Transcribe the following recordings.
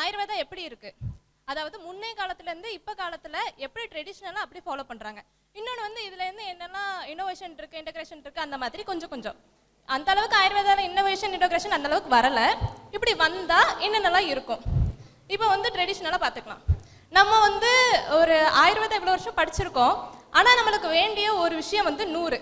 ஆயுர்வேதா எப்படி இருக்கு? அதாவது முன்னே காலத்துல இருந்து இப்ப காலத்துல எப்படி ட்ரெடிஷ்னலா அப்படி ஃபாலோ பண்றாங்க? இன்னொன்று வந்து இதுல இருந்து என்னெல்லாம் இன்னோவேஷன் இருக்கு இன்டகிரேஷன் இருக்கு அந்த மாதிரி கொஞ்சம் கொஞ்சம். அந்த அளவுக்கு ஆயுர்வேதால இன்னோவேஷன் இன்டகிரேஷன் அந்த அளவுக்கு வரல. இப்படி வந்தா என்னென்னலாம் இருக்கும்? இப்போ வந்து ட்ரெடிஷ்னலாக பார்த்துக்கலாம். நம்ம வந்து ஒரு ஆயுர்வேதம் இவ்வளோ வருஷம் படிச்சிருக்கோம். ஆனால் நம்மளுக்கு வேண்டிய ஒரு விஷயம் வந்து நூறு.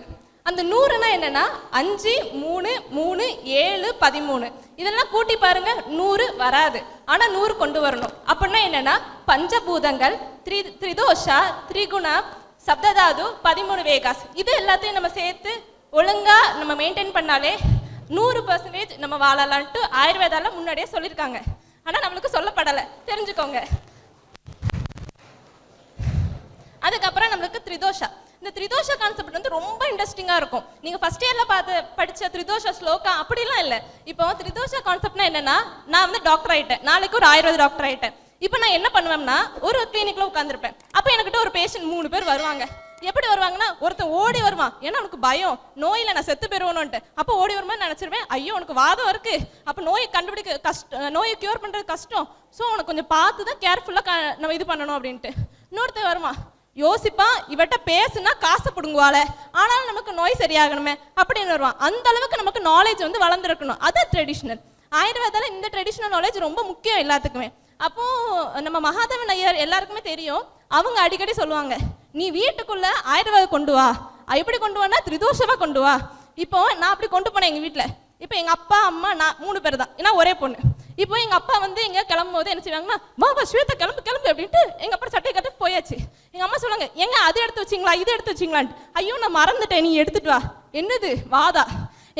அந்த நூறுனா என்னன்னா அஞ்சு மூணு மூணு ஏழு பதிமூணு. இதெல்லாம் கூட்டி பாருங்க நூறு வராது. ஆனால் நூறு கொண்டு வரணும். அப்படின்னா என்னன்னா பஞ்சபூதங்கள் த்ரி த்ரிதோஷா த்ரிகுணா சப்ததாது பதிமூணு வேகாஸ். இது எல்லாத்தையும் நம்ம சேர்த்து ஒழுங்கா நம்ம மெயின்டைன் பண்ணாலே நூறு பர்சன்டேஜ் நம்ம வாழலான்ட்டு ஆயுர்வேதால முன்னாடியே சொல்லியிருக்காங்க. ஆனா நம்மளுக்கு சொல்லப்படலை. தெரிஞ்சுக்கோங்க. அதுக்கப்புறம் நம்மளுக்கு த்ரிதோஷா. இந்த திரிதோஷ கான்செப்ட் வந்து ரொம்ப இன்ட்ரெஸ்டிங்காக இருக்கும். நீங்கள் ஃபர்ஸ்ட் இயரில் பார்த்து படித்த திரிதோஷ ஸ்லோகா அப்படிலாம் இல்லை. இப்போ திரிதோஷ கான்செப்ட்னா என்னன்னா நான் வந்து டாக்டர் ஆகிட்டேன் நாளைக்கு ஒரு ஆயுர்வேத டாக்டர் ஆகிட்டேன் இப்போ நான் என்ன பண்ணுவேன்னா ஒரு கிளினிக்கில் உட்காந்துருப்பேன் அப்போ என்கிட்ட ஒரு பேஷண்ட் மூணு பேர் வருவாங்க. எப்படி வருவாங்கன்னா ஒருத்தன் ஓடி வருவான். ஏன்னா உனக்கு பயம். நோயில் நான் செத்து போயிருவோன்ட்டு அப்போ ஓடி வரும்போது நினச்சிருவேன் ஐயோ உனக்கு வாதம் இருக்கு. அப்போ நோயை கண்டுபிடிக்க கஷ்டம் நோயை கியூர் பண்ணுறது கஷ்டம். ஸோ உனக்கு கொஞ்சம் பார்த்து தான் கேர்ஃபுல்லாக நம்ம இது பண்ணணும் அப்படின்ட்டு. இன்னொருத்தன் வருவான். யோசிப்பான் இவட்ட பேசுனா காசை பிடுங்குவாள. ஆனாலும் நமக்கு நோய் சரியாகணுமே அப்படின்னு வருவான். அந்த அளவுக்கு நமக்கு நாலேஜ் வந்து வளர்ந்துருக்கணும். அது ட்ரெடிஷ்னல் ஆயுர்வேதால இந்த ட்ரெடிஷ்னல் நாலேஜ் ரொம்ப முக்கியம் எல்லாத்துக்குமே. அப்போ நம்ம மகாதேவன் ஐயர் எல்லாருக்குமே தெரியும். அவங்க அடிக்கடி சொல்லுவாங்க நீ வீட்டுக்குள்ள ஆயுர்வேதம் கொண்டு வா. எப்படி கொண்டு வானா திரிதோஷமா கொண்டு வா. இப்போ நான் அப்படி கொண்டு போனேன் எங்க வீட்டில் இப்போ எங்க அப்பா அம்மா நான் மூணு பேர் தான். ஏன்னா ஒரே பொண்ணு. இப்போ எங்கள் அப்பா வந்து எங்கே கிளம்பும் போது என்ன செய்வாங்கன்னா வா வா ஸ்வேதா கிளம்பு கிளம்பு அப்படின்ட்டு எங்கள் அப்பா சட்டையை கட்டு போயாச்சு. எங்கள் அம்மா சொல்லுவாங்க எங்க அது எடுத்து வச்சிங்களா இது எடுத்து வச்சிங்களான்ட்டு. ஐயோ நான் மறந்துட்டேன் நீ எடுத்துட்டு வா. என்னது? வாதா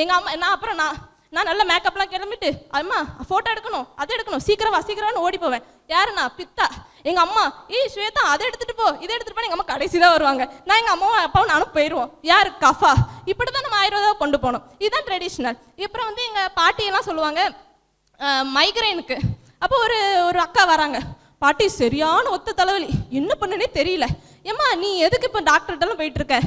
எங்கள் அம்மா நான் அப்புறம் நான் நான் நல்ல மேக்கப்லாம் கிளம்பிட்டு அம்மா ஃபோட்டோ எடுக்கணும் அதை எடுக்கணும் சீக்கிரம் வா சீக்கிரம்னு ஓடி போவேன். யாருண்ணா? பித்தா? எங்கள் அம்மா ஏய் ஸ்வேதா அதை எடுத்துட்டு போ இதை எடுத்துட்டு போ எங்கள் அம்மா கடைசி தான் வருவாங்க. நான் எங்கள் அம்மாவும் அப்பாவும் நானும் போயிடுவோம் யார்? கஃபா. இப்படி தான் நம்ம ஆயுர்வேதம் கொண்டு போகணும். இதுதான் ட்ரெடிஷ்னல் அப்புறம் வந்து எங்கள் பாட்டியெல்லாம் சொல்லுவாங்க மைக்ரைனுக்கு அப்போ ஒரு ஒரு அக்கா வராங்க. பாட்டி சரியான ஒத்த தலைவலி. என்ன பண்ணுனே தெரியல. ஏம்மா நீ எதுக்கு இப்போ டாக்டர்கிட்டலாம் போயிட்டு இருக்க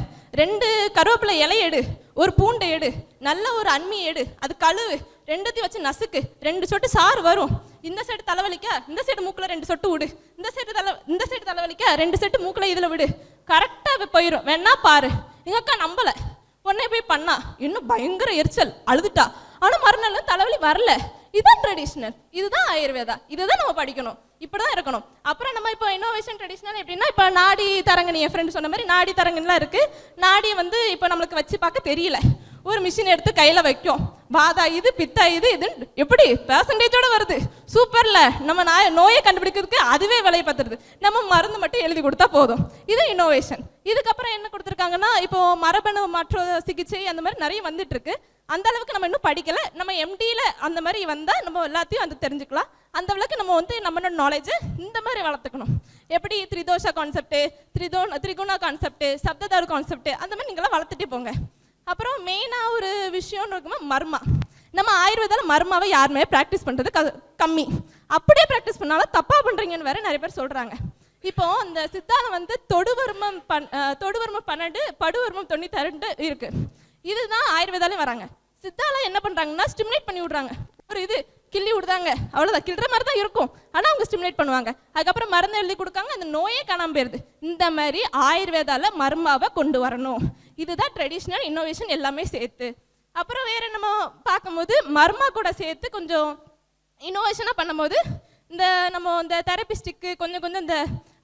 ரெண்டு கருவேப்பிலை இலை எடு. ஒரு பூண்டை எடு. நல்ல ஒரு அம்மி எடு. அது கழுவு. ரெண்டுத்தையும் வச்சு நசுக்கு. ரெண்டு சொட்டு சாறு வரும். இந்த சைடு தலைவலிக்க? இந்த சைடு மூக்கில் ரெண்டு சொட்டு விடு. இந்த சைடு தலை இந்த சைடு தலைவலிக்க? ரெண்டு செட்டு மூக்கில் இதில் விடு. கரெக்டாக போயிடும் வேணா பாரு. எங்கள் அக்கா நம்பலை. உடனே போய் பண்ணா. இன்னும் பயங்கர எரிச்சல். அழுதுட்டா. ஆனால் மறுநாள் தலைவலி வரல. இதுதான் ட்ரெடிஷ்னல் இதுதான் ஆயுர்வேதா. இதுதான் நம்ம படிக்கணும். இப்படிதான் இருக்கணும். அப்புறம் நம்ம இப்போ இன்னோவேஷன் ட்ரெடிஷ்னல் எப்படின்னா இப்போ நாடி தரங்கணி என் ஃப்ரெண்ட் சொன்ன மாதிரி நாடி தரங்கணிலாம் இருக்கு. நாடி வந்து இப்போ நம்மளுக்கு வச்சு பார்க்க தெரியல. ஒரு மிஷின் எடுத்து கையில் வைக்கும். வாதா இது பித்தா இது இது. எப்படி? பெர்சன்டேஜோட வருது. சூப்பர்ல நம்ம நாய நோயை கண்டுபிடிக்கிறதுக்கு அதுவே விலையை பார்த்துருது நம்ம மருந்து மட்டும் எழுதி கொடுத்தா போதும். இது இன்னோவேஷன் இதுக்கப்புறம் என்ன கொடுத்துருக்காங்கன்னா இப்போ மரபணு மாற்ற சிகிச்சை அந்த மாதிரி நிறைய வந்துட்டு இருக்கு அந்த அளவுக்கு நம்ம இன்னும் படிக்கல. நம்ம எம்டியில அந்த மாதிரி வந்தா நம்ம எல்லாத்தையும் வந்து தெரிஞ்சுக்கலாம். அந்த அளவுக்கு நம்ம வந்து நம்மளோட நாலேஜை இந்த மாதிரி வளர்த்துக்கணும். எப்படி? த்ரிதோஷ கான்செப்ட் த்ரிதோ த்ரிகுணா கான்செப்ட் சப்ததாரு கான்செப்ட் அந்த மாதிரி நீங்களாம் வளர்த்துட்டே போங்க. அப்புறம் மெயினாக ஒரு விஷயம்னு இருக்குமா? மர்மா. நம்ம ஆயுர்வேதால மர்மாவை யாருமே ப்ராக்டிஸ் பண்ணுறது க கம்மி. அப்படியே ப்ராக்டிஸ் பண்ணாலும் தப்பாக பண்ணுறீங்கன்னு வேற நிறைய பேர் சொல்கிறாங்க இப்போ இந்த சித்தாலம் வந்து தொடுவர்மம் பன் தொடுவர்மம் பன்னெண்டு படுவர்மம் தொண்ணூற்றி ரெண்டு இருக்குது இதுதான் ஆயுர்வேதாலையும் வராங்க. சித்தாலாம் என்ன பண்ணுறாங்கன்னா ஸ்டிமுலேட் பண்ணி விடுறாங்க. ஒரு இது கிள்ளி விடுதாங்க அவ்வளோதான் கிள்ற மாதிரி தான் இருக்கும். ஆனால் அவங்க ஸ்டிமுலேட் பண்ணுவாங்க. அதுக்கப்புறம் மருந்து எழுதி கொடுக்காங்க அந்த நோயே காணாம போயிடுது இந்த மாதிரி ஆயுர்வேதால மர்மாவை கொண்டு வரணும். இதுதான் ட்ரெடிஷ்னல் இன்னோவேஷன் எல்லாமே சேர்த்து. அப்புறம் வேறு நம்ம பார்க்கும்போது மர்மா கூட சேர்த்து கொஞ்சம் இன்னோவேஷனாக பண்ணும்போது இந்த நம்ம இந்த தெரபிஸ்டிக்கு கொஞ்சம் கொஞ்சம் இந்த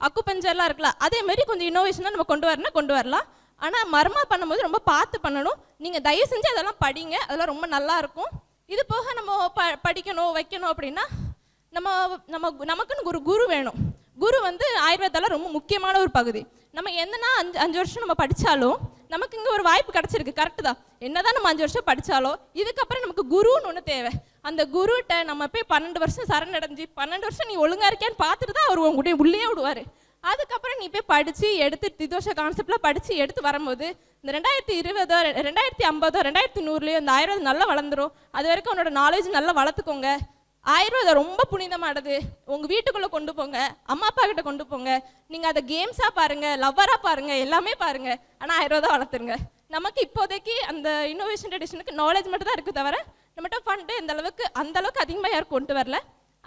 அக்குபஞ்சர்லாம் இருக்கலாம் அதே மாதிரி கொஞ்சம் இன்னோவேஷனாக நம்ம கொண்டு வரணும் கொண்டு வரலாம். ஆனால் மர்மா பண்ணும்போது ரொம்ப பார்த்து பண்ணணும். நீங்கள் தயவு செஞ்சு அதெல்லாம் படிங்க அதெல்லாம் ரொம்ப நல்லா இருக்கும். இது போக நம்ம ப படிக்கணும் வைக்கணும் அப்படின்னா நம்ம நம்ம நமக்குன்னு ஒரு குரு வேணும். குரு வந்து ஆயுர்வேதால ரொம்ப முக்கியமான ஒரு பகுதி. நம்ம என்னன்னா அஞ்சு அஞ்சு வருஷம் நம்ம படித்தாலும் நமக்கு இங்கே ஒரு வாய்ப்பு கிடச்சிருக்கு. கரெக்டு தான். என்னதான் நம்ம அஞ்சு வருஷம் படித்தாலோ இதுக்கப்புறம் நமக்கு குருன்னு ஒன்று தேவை. அந்த குருட்ட நம்ம போய் பன்னெண்டு வருஷம் சரணடைஞ்சு பன்னெண்டு வருஷம் நீ ஒழுங்கா இருக்கியான்னு பார்த்துட்டு தான் அவர் உங்களுடைய உள்ளே விடுவார். அதுக்கப்புறம் நீ போய் படித்து எடுத்து திதோஷ கான்செப்டில் படித்து எடுத்து வரும்போது இந்த ரெண்டாயிரத்தி இருபதோ ரெ- ரெண்டாயிரத்தி ஐம்பதோ ரெண்டாயிரத்தி நூறுலையோ இந்த ஆயிரம் நல்லா வளர்ந்துரும். அது வரைக்கும் உன்னோட நாலேஜ் நல்லா வளர்த்துக்கோங்க. ஆயுர்வேதம் ரொம்ப புனிதமானது. உங்க வீட்டுக்குள்ள கொண்டு போங்க. அம்மா அப்பா கிட்ட கொண்டு போங்க. நீங்க அதை கேம்ஸா பாருங்க லவ்வரா பாருங்க எல்லாமே பாருங்க. ஆனா ஆயுர்வேதம் வளர்த்துருங்க. நமக்கு இப்போதைக்கு அந்த இன்னோவேஷன் ட்ரெடிஷனுக்கு நாலேஜ் மட்டும் தான் இருக்கு தவிர நம்மகிட்ட ஃபண்டு இந்த அளவுக்கு அந்த அளவுக்கு அதிகமாக யாரும் கொண்டு வரல.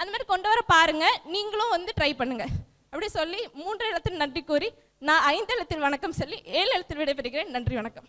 அந்த மாதிரி கொண்டு வர பாருங்க. நீங்களும் வந்து ட்ரை பண்ணுங்க. அப்படி சொல்லி மூன்று எழுத்தில் நன்றி கூறி நான் ஐந்து எழுத்தில் வணக்கம் சொல்லி ஏழு எழுத்தில் விடைபெறுகிறேன். நன்றி வணக்கம்.